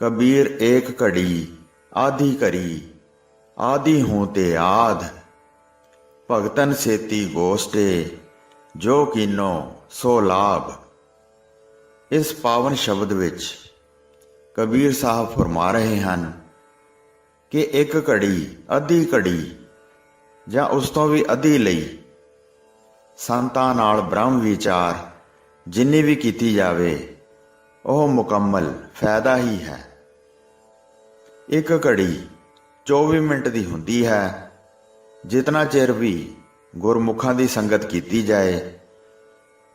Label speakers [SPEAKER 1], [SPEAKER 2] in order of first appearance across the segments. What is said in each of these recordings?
[SPEAKER 1] ਕਬੀਰ ਏਕ ਘੜੀ ਆਧੀ ਕਰੀ ਆਧੀ ਹੂੰ ਤੇ ਆਧ ਭਗਤਨ ਸੇਤੀ ਗੋਸਟੇ, ਜੋ ਕੀਨੋ ਸੋ ਲਾਭ। ਇਸ ਪਾਵਨ ਸ਼ਬਦ ਵਿੱਚ ਕਬੀਰ ਸਾਹਿਬ ਫਰਮਾ ਰਹੇ ਹਨ ਕਿ ਇੱਕ ਘੜੀ, ਅੱਧੀ ਘੜੀ, ਜਾਂ ਉਸ ਤੋਂ ਵੀ ਅੱਧੀ ਲਈ ਸੰਤਾਂ ਨਾਲ ਬ੍ਰਹਮ ਵਿਚਾਰ ਜਿੰਨੀ ਵੀ ਕੀਤੀ ਜਾਵੇ ਉਹ ਮੁਕੰਮਲ, ਫਾਇਦਾ ਹੀ ਹੈ। ਇੱਕ ਘੜੀ 24 ਮਿੰਟ ਦੀ ਹੁੰਦੀ ਹੈ। ਜਿਤਨਾ ਚਿਰ ਵੀ ਗੁਰਮੁਖਾਂ ਦੀ ਸੰਗਤ ਕੀਤੀ ਜਾਏ,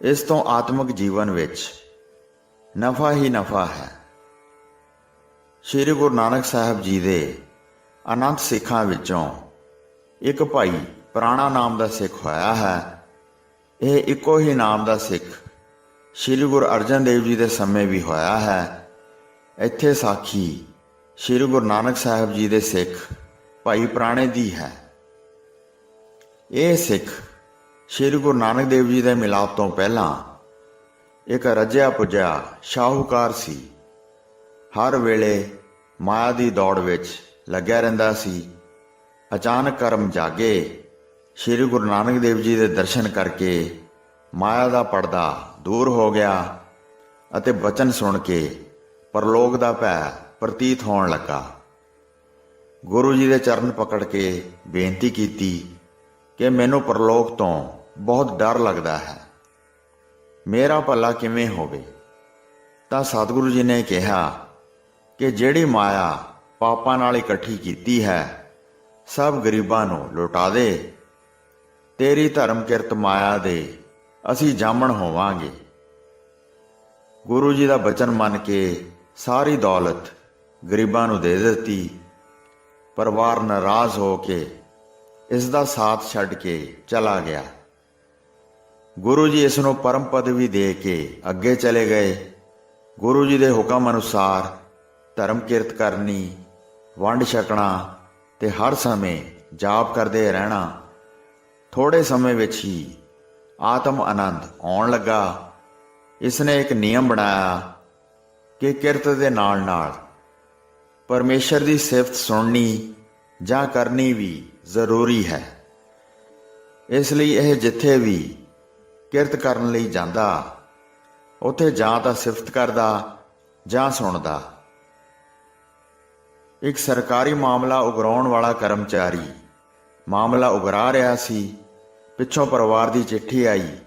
[SPEAKER 1] ਇਸ ਤੋਂ ਆਤਮਿਕ ਜੀਵਨ ਵਿੱਚ ਨਫਾ ਹੀ ਨਫਾ ਹੈ। ਸ੍ਰੀ ਗੁਰੂ ਨਾਨਕ ਸਾਹਿਬ ਜੀ ਦੇ ਅਨੰਤ ਸਿੱਖਾਂ ਵਿੱਚੋਂ ਇੱਕ ਭਾਈ ਪ੍ਰਾਣਾ ਨਾਮ ਦਾ ਸਿੱਖ ਹੋਇਆ ਹੈ। ਇਹ ਇੱਕੋ ਹੀ ਨਾਮ ਦਾ ਸਿੱਖ ਸ੍ਰੀ ਗੁਰੂ ਅਰਜਨ ਦੇਵ ਜੀ ਦੇ ਸਮੇਂ ਵੀ ਹੋਇਆ ਹੈ। ਇੱਥੇ ਸਾਖੀ ਸ੍ਰੀ ਗੁਰੂ ਨਾਨਕ ਸਾਹਿਬ ਜੀ ਦੇ ਸਿੱਖ ਭਾਈ ਪ੍ਰਾਣੇ ਦੀ ਹੈ। ਇਹ ਸਿੱਖ ਸ੍ਰੀ ਗੁਰੂ ਨਾਨਕ ਦੇਵ ਜੀ ਦੇ ਮਿਲਾਪ ਤੋਂ ਪਹਿਲਾਂ ਇੱਕ ਰੱਜਿਆ ਪੁੱਜਿਆ ਸ਼ਾਹੂਕਾਰ ਸੀ। ਹਰ ਵੇਲੇ ਮਾਇਆ ਦੀ ਦੌੜ ਵਿੱਚ ਲੱਗਿਆ ਰਹਿੰਦਾ ਸੀ। ਅਚਾਨਕ ਕਰਮ ਜਾਗੇ। ਸ੍ਰੀ ਗੁਰੂ ਨਾਨਕ ਦੇਵ ਜੀ ਦੇ ਦਰਸ਼ਨ ਕਰਕੇ ਮਾਇਆ ਦਾ ਪਰਦਾ ਦੂਰ ਹੋ ਗਿਆ ਅਤੇ ਬਚਨ ਸੁਣ ਕੇ ਪਰਲੋਕ ਦਾ ਭੈ ਪ੍ਰਤੀਤ ਹੋਣ ਲੱਗਾ। ਗੁਰੂ ਜੀ ਦੇ ਚਰਨ ਪਕੜ ਕੇ ਬੇਨਤੀ ਕੀਤੀ ਕਿ ਮੈਨੂੰ ਪਰਲੋਕ ਤੋਂ ਬਹੁਤ ਡਰ ਲੱਗਦਾ ਹੈ। ਮੇਰਾ ਭਲਾ ਕਿਵੇਂ ਹੋਵੇ? ਤਾਂ ਸਤਿਗੁਰੂ ਜੀ ਨੇ ਕਿਹਾ ਕਿ ਜਿਹੜੀ ਮਾਇਆ ਪਾਪਾਂ ਨਾਲ ਇਕੱਠੀ ਕੀਤੀ ਹੈ, ਸਭ ਗਰੀਬਾਂ ਨੂੰ ਲੁਟਾ ਦੇ। ਤੇਰੀ ਧਰਮ ਕਿਰਤ ਮਾਇਆ ਦੇ ਅਸੀਂ ਜਾਮਣ ਹੋਵਾਂਗੇ। ਗੁਰੂ ਜੀ ਦਾ ਬਚਨ ਮੰਨ ਕੇ ਸਾਰੀ ਦੌਲਤ ਗਰੀਬਾਂ ਨੂੰ ਦੇ ਦਿੱਤੀ। ਪਰਿਵਾਰ ਨਾਰਾਜ਼ ਹੋ ਕੇ ਇਸ ਦਾ ਸਾਥ ਛੱਡ ਕੇ ਚਲਾ ਗਿਆ। ਗੁਰੂ ਜੀ ਇਸ ਨੂੰ ਪਰਮ ਪਦਵੀ ਦੇ ਕੇ ਅੱਗੇ ਚਲੇ ਗਏ। ਗੁਰੂ ਜੀ ਦੇ ਹੁਕਮ ਅਨੁਸਾਰ ਧਰਮ ਕਿਰਤ ਕਰਨੀ, ਵੰਡ ਛਕਣਾ ਤੇ ਹਰ ਸਮੇਂ ਜਾਪ ਕਰਦੇ ਰਹਿਣਾ, ਥੋੜੇ ਸਮੇਂ ਵਿੱਚ ਹੀ ਆਤਮ ਆਨੰਦ ਆਉਣ ਲੱਗਾ। ਇਸ ਨੇ ਇੱਕ ਨਿਯਮ ਬਣਾਇਆ ਕਿ ਕਿਰਤ ਦੇ ਨਾਲ ਨਾਲ ਪਰਮੇਸ਼ਰ ਦੀ ਸਿਫਤ ਸੁਣਨੀ ਜਾਂ ਕਰਨੀ ਵੀ ਜ਼ਰੂਰੀ ਹੈ। ਇਸ ਲਈ ਇਹ ਜਿੱਥੇ ਵੀ ਕਿਰਤ ਕਰਨ ਲਈ ਜਾਂਦਾ, ਉੱਥੇ ਜਾਂ ਤਾਂ ਸਿਫਤ ਕਰਦਾ ਜਾਂ ਸੁਣਦਾ। ਇੱਕ ਸਰਕਾਰੀ ਮਾਮਲਾ ਉਗਰਾਉਣ ਵਾਲਾ ਕਰਮਚਾਰੀ ਮਾਮਲਾ ਉਗਰਾ ਰਿਹਾ ਸੀ। ਪਿੱਛੋਂ ਪਰਿਵਾਰ ਦੀ ਚਿੱਠੀ ਆਈ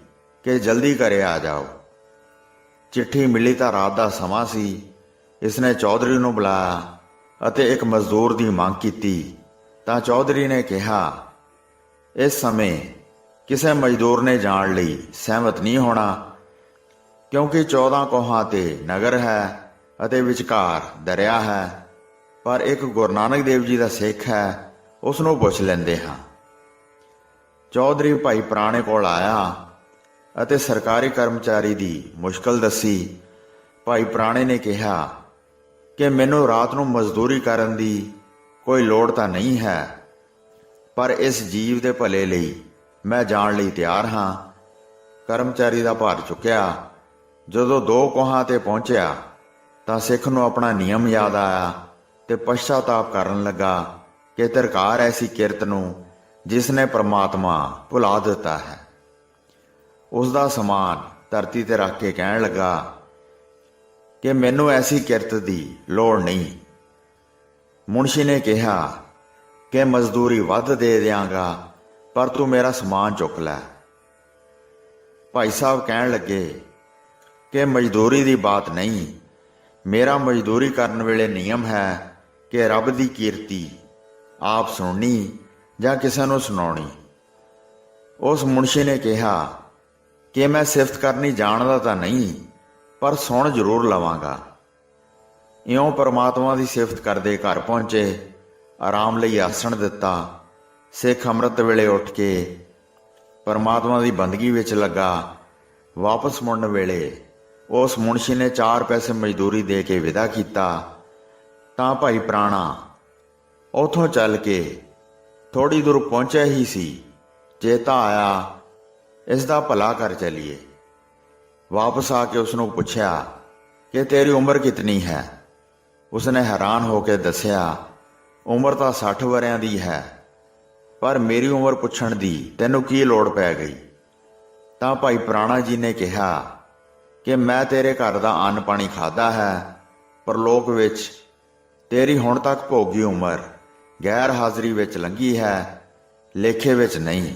[SPEAKER 1] ਕਿ ਜਲਦੀ ਘਰੇ ਆ ਜਾਓ। ਚਿੱਠੀ ਮਿਲੀ ਤਾਂ ਰਾਤ ਦਾ ਸਮਾਂ ਸੀ। ਇਸਨੇ ਚੌਧਰੀ ਨੂੰ ਬੁਲਾਇਆ ਅਤੇ ਇੱਕ ਮਜ਼ਦੂਰ ਦੀ ਮੰਗ ਕੀਤੀ। ਤਾਂ ਚੌਧਰੀ ਨੇ ਕਿਹਾ, ਇਸ ਸਮੇਂ ਕਿਸੇ ਮਜ਼ਦੂਰ ਨੇ ਜਾਣ ਲਈ ਸਹਿਮਤ ਨਹੀਂ ਹੋਣਾ, ਕਿਉਂਕਿ 14 ਕੋਹਾਂ ਤੇ ਨਗਰ ਹੈ ਅਤੇ ਵਿਚਕਾਰ ਦਰਿਆ ਹੈ। ਪਰ ਇੱਕ ਗੁਰੂ ਨਾਨਕ ਦੇਵ ਜੀ ਦਾ ਸਿੱਖ ਹੈ ਉਸ ਨੂੰ ਪੁੱਛ ਲੈਂਦੇ ਹਾਂ। ਚੌਧਰੀ ਭਾਈ ਪੁਰਾਣੇ ਕੋਲ ਆਇਆ ਅਤੇ ਸਰਕਾਰੀ ਕਰਮਚਾਰੀ ਦੀ ਮੁਸ਼ਕਲ ਦੱਸੀ। ਭਾਈ ਪੁਰਾਣੇ ਨੇ ਕਿਹਾ ਕਿ ਮੈਨੂੰ ਰਾਤ ਨੂੰ ਮਜ਼ਦੂਰੀ ਕਰਨ ਦੀ ਕੋਈ ਲੋੜ ਤਾਂ ਨਹੀਂ ਹੈ, ਪਰ ਇਸ ਜੀਵ ਦੇ ਭਲੇ ਲਈ ਮੈਂ ਜਾਣ ਲਈ ਤਿਆਰ ਹਾਂ। ਕਰਮਚਾਰੀ ਦਾ ਭਾਰ ਚੁੱਕਿਆ। ਜਦੋਂ ਦੋ ਕੋਹਾਂ ਤੇ ਪਹੁੰਚਿਆ ਤਾਂ ਸਿੱਖ ਨੂੰ ਆਪਣਾ ਨਿਯਮ ਯਾਦ ਆਇਆ ਤੇ ਪਛਤਾਤਾਪ ਕਰਨ ਲੱਗਾ ਕਿ ਧਰਕਾਰ ਐਸੀ ਕਿਰਤ ਨੂੰ ਜਿਸ ਨੇ ਪ੍ਰਮਾਤਮਾ ਭੁਲਾ ਦਿੱਤਾ ਹੈ। ਉਸ ਦਾ ਸਮਾਨ ਧਰਤੀ ਤੇ ਰੱਖ ਕੇ ਕਹਿਣ ਲੱਗਾ, ਕਿ ਮੈਨੂੰ ਐਸੀ ਕਿਰਤ ਦੀ ਲੋੜ ਨਹੀਂ। ਮੁਨਸ਼ੀ ਨੇ ਕਿਹਾ ਕਿ ਮਜ਼ਦੂਰੀ ਵੱਧ ਦੇ ਦਿਆਂਗਾ, ਪਰ ਤੂੰ ਮੇਰਾ ਸਮਾਨ ਚੁੱਕ ਲੈ। ਭਾਈ ਸਾਹਿਬ ਕਹਿਣ ਲੱਗੇ ਕਿ ਮਜ਼ਦੂਰੀ ਦੀ ਬਾਤ ਨਹੀਂ, ਮੇਰਾ ਮਜ਼ਦੂਰੀ ਕਰਨ ਵੇਲੇ ਨਿਯਮ ਹੈ ਕਿ ਰੱਬ ਦੀ ਕੀਰਤੀ ਆਪ ਸੁਣਨੀ ਜਾਂ ਕਿਸੇ ਨੂੰ ਸੁਣਾਉਣੀ। ਉਸ ਮੁਨਸ਼ੀ ਨੇ ਕਿਹਾ, ਕਿ ਮੈਂ ਸਿਫਤ ਕਰਨੀ ਜਾਣਦਾ ਤਾਂ ਨਹੀਂ, ਪਰ ਸੁਣ ਜ਼ਰੂਰ ਲਵਾਂਗਾ। ਇਉਂ ਪਰਮਾਤਮਾ ਦੀ ਸਿਫਤ ਕਰਦੇ ਘਰ ਪਹੁੰਚੇ, ਆਰਾਮ ਲਈ ਆਸਣ ਦਿੱਤਾ, ਸਿੱਖ ਅੰਮ੍ਰਿਤ ਵੇਲੇ ਉੱਠ ਕੇ ਪਰਮਾਤਮਾ ਦੀ ਬੰਦਗੀ ਵਿੱਚ ਲੱਗਾ। ਵਾਪਸ ਮੁੜਨ ਵੇਲੇ ਉਸ ਮੁਨਸ਼ੀ ਨੇ 4 ਪੈਸੇ ਮਜ਼ਦੂਰੀ ਦੇ ਕੇ ਵਿਦਾ ਕੀਤਾ। ਤਾਂ ਭਾਈ ਪ੍ਰਾਣਾ, ਉਥੋਂ ਚੱਲ ਕੇ ਥੋੜੀ ਦੂਰ ਪਹੁੰਚਿਆ ਹੀ ਸੀ। ਚੇਤਾ ਆਇਆ, ਇਸ ਦਾ ਭਲਾ ਕਰ ਚਲੀਏ। ਵਾਪਸ ਆ ਕੇ ਉਸ ਨੂੰ ਪੁੱਛਿਆ ਕਿ ਤੇਰੀ ਉਮਰ ਕਿਤਨੀ ਹੈ? ਉਸਨੇ ਹੈਰਾਨ ਹੋ ਕੇ ਦੱਸਿਆ, ਉਮਰ ਤਾਂ 60 ਵਰਿਆਂ ਦੀ ਹੈ, ਪਰ ਮੇਰੀ ਉਮਰ ਪੁੱਛਣ ਦੀ ਤੈਨੂੰ ਕੀ ਲੋੜ ਪੈ ਗਈ? ਤਾਂ ਭਾਈ ਪ੍ਰਾਣਾ ਜੀ ਨੇ ਕਿਹਾ ਕਿ ਮੈਂ ਤੇਰੇ ਘਰ ਦਾ ਅੰਨ ਪਾਣੀ ਖਾਦਾ ਹੈ ਪਰ ਲੋਕ ਵਿੱਚ ਤੇਰੀ ਹੁਣ ਤੱਕ ਭੋਗੀ ਉਮਰ ਗੈਰ ਹਾਜ਼ਰੀ ਵਿੱਚ ਲੰਘੀ ਹੈ, ਲੇਖੇ ਵਿੱਚ ਨਹੀਂ।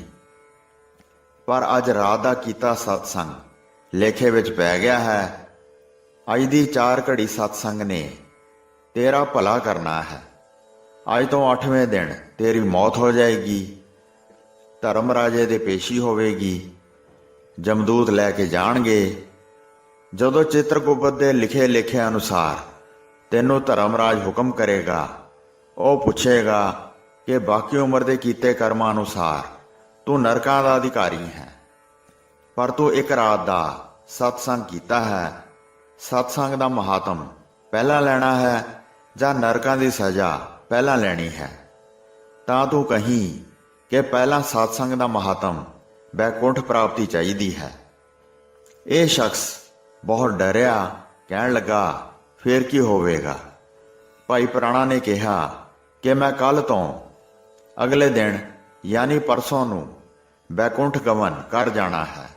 [SPEAKER 1] ਪਰ ਅੱਜ ਰਾਤ ਦਾ ਕੀਤਾ ਸਤਸੰਗ ਲੇਖੇ ਵਿੱਚ ਪੈ ਗਿਆ ਹੈ। ਅੱਜ ਦੀ ਚਾਰ ਘੜੀ ਸਤਸੰਗ ਨੇ ਤੇਰਾ ਭਲਾ ਕਰਨਾ ਹੈ। ਅੱਜ ਤੋਂ 8ਵੇਂ ਦਿਨ ਤੇਰੀ ਮੌਤ ਹੋ ਜਾਏਗੀ। ਧਰਮ ਰਾਜੇ ਦੇ ਪੇਸ਼ੀ ਹੋਵੇਗੀ। ਜਮਦੂਤ ਲੈ ਕੇ ਜਾਣਗੇ। ਜਦੋਂ ਚਿੱਤਰਗੁਪਤ ਦੇ ਲਿਖੇ ਲਿਖੇ ਅਨੁਸਾਰ ਤੈਨੂੰ ਧਰਮ ਰਾਜ ਹੁਕਮ ਕਰੇਗਾ ਉਹ ਪੁੱਛੇਗਾ ਕਿ ਬਾਕੀ ਉਮਰ ਦੇ ਕੀਤੇ ਕਰਮਾਂ ਅਨੁਸਾਰ ਤੂੰ ਨਰਕਾਂ ਦਾ ਅਧਿਕਾਰੀ ਹੈ। ਪਰ ਤੂੰ ਇੱਕ ਰਾਤ ਦਾ ਸਤਸੰਗ ਕੀਤਾ ਹੈ। ਸਤਸੰਗ ਦਾ ਮਹਾਤਮ ਪਹਿਲਾਂ ਲੈਣਾ ਹੈ ਜਾਂ ਨਰਕਾਂ ਦੀ ਸਜ਼ਾ ਪਹਿਲਾਂ ਲੈਣੀ ਹੈ। ਤਾਂ ਤੂੰ ਕਹੀਂ ਕਿ ਪਹਿਲਾਂ ਸਤਸੰਗ ਦਾ ਮਹਾਤਮ ਬੈਕੁੰਠ ਪ੍ਰਾਪਤੀ ਚਾਹੀਦੀ ਹੈ। ਇਹ ਸ਼ਖਸ ਬਹੁਤ ਡਰਿਆ, ਕਹਿਣ ਲੱਗਾ, ਫੇਰ ਕੀ ਹੋਵੇਗਾ? ਭਾਈ ਪ੍ਰਾਣਾ ਨੇ ਕਿਹਾ ਕਿ ਮੈਂ ਕੱਲ ਤੋਂ ਅਗਲੇ ਦਿਨ, ਯਾਨੀ ਪਰਸੋਂ ਨੂੰ ਬੈਕੁੰਠ ਗਮਨ ਕਰ ਜਾਣਾ ਹੈ।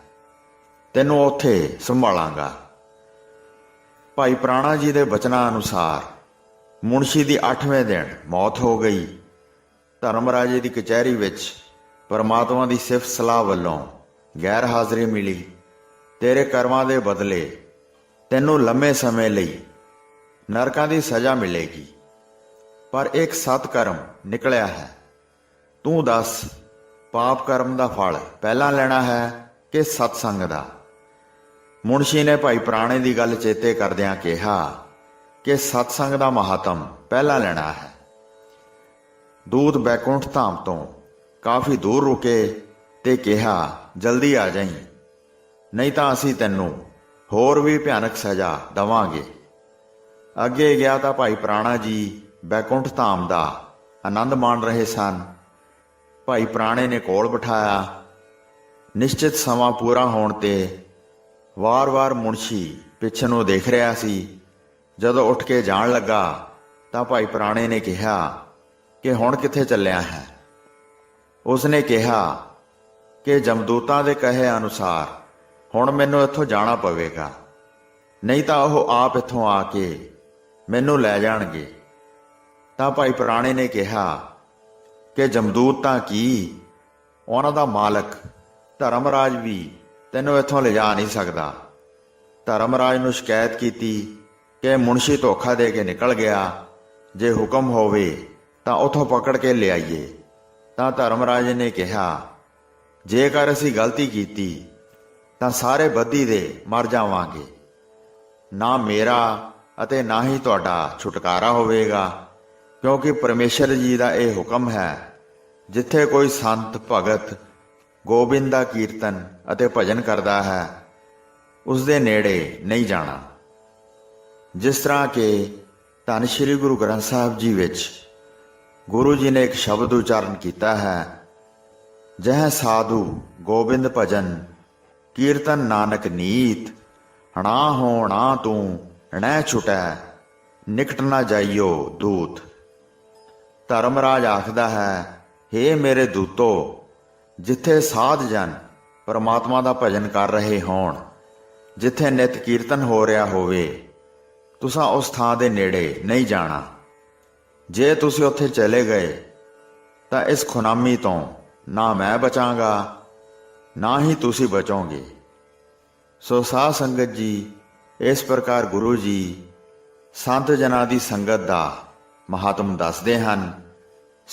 [SPEAKER 1] ਤੈਨੂੰ ਉੱਥੇ ਸੰਭਾਲਾਂਗਾ। ਭਾਈ ਪ੍ਰਾਣਾ ਜੀ ਦੇ ਬਚਨਾਂ ਅਨੁਸਾਰ ਮੁਨਸ਼ੀ ਦੀ 8ਵੇਂ ਦਿਨ ਮੌਤ ਹੋ ਗਈ। ਧਰਮ ਰਾਜੇ ਦੀ ਕਚਹਿਰੀ ਵਿੱਚ ਪਰਮਾਤਮਾ ਦੀ ਸਿਫਤ ਸਲਾਹ ਵੱਲੋਂ ਗੈਰ ਹਾਜ਼ਰੀ ਮਿਲੀ। ਤੇਰੇ ਕਰਮਾਂ ਦੇ ਬਦਲੇ ਤੈਨੂੰ ਲੰਮੇ ਸਮੇਂ ਲਈ ਨਰਕਾਂ ਦੀ ਸਜ਼ਾ ਮਿਲੇਗੀ। ਪਰ ਇੱਕ ਸਤਕਰਮ ਨਿਕਲਿਆ ਹੈ। ਤੂੰ ਦੱਸ, ਪਾਪ ਕਰਮ ਦਾ ਫਲ ਪਹਿਲਾਂ ਲੈਣਾ ਹੈ ਕਿ ਸਤਸੰਗ ਦਾ? ਮੁਨਸ਼ੀ ਨੇ ਭਾਈ ਪ੍ਰਾਣੇ ਦੀ ਗੱਲ ਚੇਤੇ ਕਰਦਿਆਂ ਕਿਹਾ ਕਿ ਸਤਸੰਗ ਦਾ ਮਹਾਤਮ ਪਹਿਲਾਂ ਲੈਣਾ ਹੈ। ਦੂਤ ਬੈਕੁੰਠ ਧਾਮ ਤੋਂ ਕਾਫੀ ਦੂਰ ਰੁਕੇ ਤੇ ਕਿਹਾ, ਜਲਦੀ ਆ ਜਾਈਂ। ਨਹੀਂ ਤਾਂ ਅਸੀਂ ਤੈਨੂੰ ਹੋਰ ਵੀ ਭਿਆਨਕ ਸਜ਼ਾ ਦਵਾਂਗੇ। ਅੱਗੇ ਗਿਆ ਤਾਂ ਭਾਈ ਪ੍ਰਾਣਾ ਜੀ ਬੈਕੁੰਠ ਧਾਮ ਦਾ ਆਨੰਦ ਮਾਣ ਰਹੇ ਸਨ। ਭਾਈ ਪ੍ਰਾਣੇ ਨੇ ਕੋਲ ਬਿਠਾਇਆ। ਨਿਸ਼ਚਿਤ ਸਮਾਂ ਪੂਰਾ ਹੋਣ ਤੇ ਵਾਰ-ਵਾਰ ਮੁਨਸ਼ੀ ਪਿੱਛੇ ਨੂੰ ਦੇਖ ਰਿਹਾ ਸੀ। ਜਦੋਂ ਉੱਠ ਕੇ ਜਾਣ ਲੱਗਾ, ਤਾਂ ਭਾਈ ਪ੍ਰਾਣੇ ਨੇ ਕਿਹਾ ਕਿ ਹੁਣ ਕਿੱਥੇ ਚੱਲਿਆ ਹੈ? ਉਸਨੇ ਕਿਹਾ ਕਿ ਜਮਦੂਤਾਂ ਦੇ ਕਹੇ ਅਨੁਸਾਰ ਹੁਣ ਮੈਨੂੰ ਇੱਥੋਂ ਜਾਣਾ ਪਵੇਗਾ। ਨਹੀਂ ਤਾਂ ਉਹ ਆਪ ਇੱਥੋਂ ਆ ਕੇ ਮੈਨੂੰ ਲੈ ਜਾਣਗੇ। ਤਾਂ ਭਾਈ ਪ੍ਰਾਣੇ ਨੇ ਕਿਹਾ ਕਿ ਜਮਦੂਤ ਤਾਂ ਕੀ? ਉਹਨਾਂ ਦਾ ਮਾਲਕ ਧਰਮਰਾਜ ਵੀ ਤੈਨੂੰ ਇੱਥੋਂ ਲਿਜਾ ਨਹੀਂ ਸਕਦਾ। ਧਰਮਰਾਜ ਨੂੰ ਸ਼ਿਕਾਇਤ ਕੀਤੀ ਕਿ ਮੁਨਸ਼ੀ ਧੋਖਾ ਦੇ ਕੇ ਨਿਕਲ ਗਿਆ। ਜੇ ਹੁਕਮ ਹੋਵੇ ਤਾਂ ਉਥੋਂ ਪਕੜ ਕੇ ਲਿਆਈਏ। ਤਾਂ ਧਰਮਰਾਜ ਨੇ ਕਿਹਾ, ਜੇਕਰ ਅਸੀਂ ਗਲਤੀ ਕੀਤੀ, ਤਾਂ ਸਾਰੇ ਬੱਦੀ ਦੇ ਮਰ ਜਾਵਾਂਗੇ। ਨਾ ਮੇਰਾ ਅਤੇ ਨਾ ਹੀ ਤੁਹਾਡਾ ਛੁਟਕਾਰਾ ਹੋਵੇਗਾ। ਕਿਉਂਕਿ ਪਰਮੇਸ਼ਰ ਜੀ ਦਾ ਇਹ ਹੁਕਮ ਹੈ, ਜਿੱਥੇ ਕੋਈ ਸੰਤ ਭਗਤ ਗੋਬਿੰਦ ਦਾ ਕੀਰਤਨ ਅਤੇ ਭਜਨ ਕਰਦਾ ਹੈ, ਉਸ ਦੇ ਨੇੜੇ ਨਹੀਂ ਜਾਣਾ। ਜਿਸ ਤਰ੍ਹਾਂ ਕਿ ਧੰਨ ਸ਼੍ਰੀ ਗੁਰੂ ਗ੍ਰੰਥ ਸਾਹਿਬ ਜੀ ਵਿੱਚ ਗੁਰੂ ਜੀ ਨੇ ਇੱਕ ਸ਼ਬਦ ਉਚਾਰਨ ਕੀਤਾ ਹੈ, ਜਹ ਸਾਧੂ ਗੋਬਿੰਦ ਭਜਨ, ਕੀਰਤਨ ਨਾਨਕ ਨੀਤ, ਹਣਾ ਹੋਣਾ ਤੂੰ ਨੈ ਛੁਟੈ, ਨਿਕਟ ਨਾ ਜਾਈਓ ਦੂਤ। ਧਰਮਰਾਜ ਆਖਦਾ ਹੈ हे ਮੇਰੇ ਦੂਤੋ, ਜਿੱਥੇ ਸਾਧ ਜਨ ਪਰਮਾਤਮਾ ਦਾ ਭਜਨ ਕਰ ਰਹੇ ਹੋਣ, ਜਿੱਥੇ ਨਿਤ ਕੀਰਤਨ ਹੋ ਰਿਹਾ ਹੋਵੇ, ਤੁਸੀਂ ਉਸ ਥਾਂ ਦੇ ਨੇੜੇ ਨਹੀਂ ਜਾਣਾ। ਜੇ ਤੁਸੀਂ ਉੱਥੇ ਚਲੇ ਗਏ, ਤਾਂ ਇਸ ਖੁਨਾਮੀ ਤੋਂ ਨਾ ਮੈਂ ਬਚਾਂਗਾ, ਨਾ ਹੀ ਤੁਸੀਂ ਬਚੋਗੇ। ਸੋ ਸਾਧ ਸੰਗਤ ਜੀ, ਇਸ ਪ੍ਰਕਾਰ ਗੁਰੂ ਜੀ ਸੰਤ ਜਨਾਂ ਦੀ ਸੰਗਤ ਦਾ ਮਹਾਤਮ ਦੱਸਦੇ ਹਨ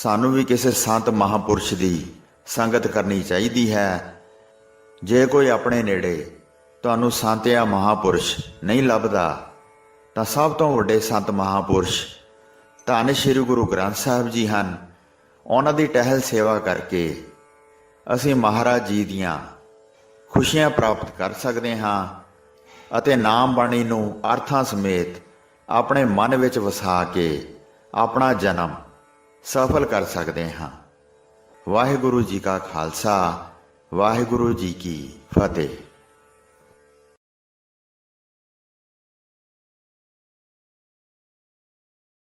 [SPEAKER 1] ਸਾਨੂੰ ਵੀ ਕਿਸੇ ਸੰਤ ਮਹਾਪੁਰਸ਼ ਦੀ ਸੰਗਤ ਕਰਨੀ ਚਾਹੀਦੀ ਹੈ। ਜੇ ਕੋਈ ਆਪਣੇ ਨੇੜੇ ਤੁਹਾਨੂੰ ਸੰਤ ਜਾਂ ਮਹਾਪੁਰਸ਼ ਨਹੀਂ ਲੱਭਦਾ, ਤਾਂ ਸਭ ਤੋਂ ਵੱਡੇ ਸੰਤ ਮਹਾਪੁਰਸ਼ ਧੰਨ ਸ਼੍ਰੀ ਗੁਰੂ ਗ੍ਰੰਥ ਸਾਹਿਬ ਜੀ ਹਨ। ਉਹਨਾਂ ਦੀ ਟਹਿਲ ਸੇਵਾ ਕਰਕੇ ਅਸੀਂ ਮਹਾਰਾਜ ਜੀ ਦੀਆਂ ਖੁਸ਼ੀਆਂ ਪ੍ਰਾਪਤ ਕਰ ਸਕਦੇ ਹਾਂ ਅਤੇ ਨਾਮ ਬਾਣੀ ਨੂੰ ਅਰਥਾਂ ਸਮੇਤ ਆਪਣੇ ਮਨ ਵਿੱਚ ਵਸਾ ਕੇ ਆਪਣਾ ਜਨਮ ਸਫਲ ਕਰ ਸਕਦੇ ਹਾਂ। ਵਾਹਿਗੁਰੂ ਜੀ ਕਾ ਖਾਲਸਾ ਵਾਹਿਗੁਰੂ ਜੀ ਕੀ ਫਤਿਹ।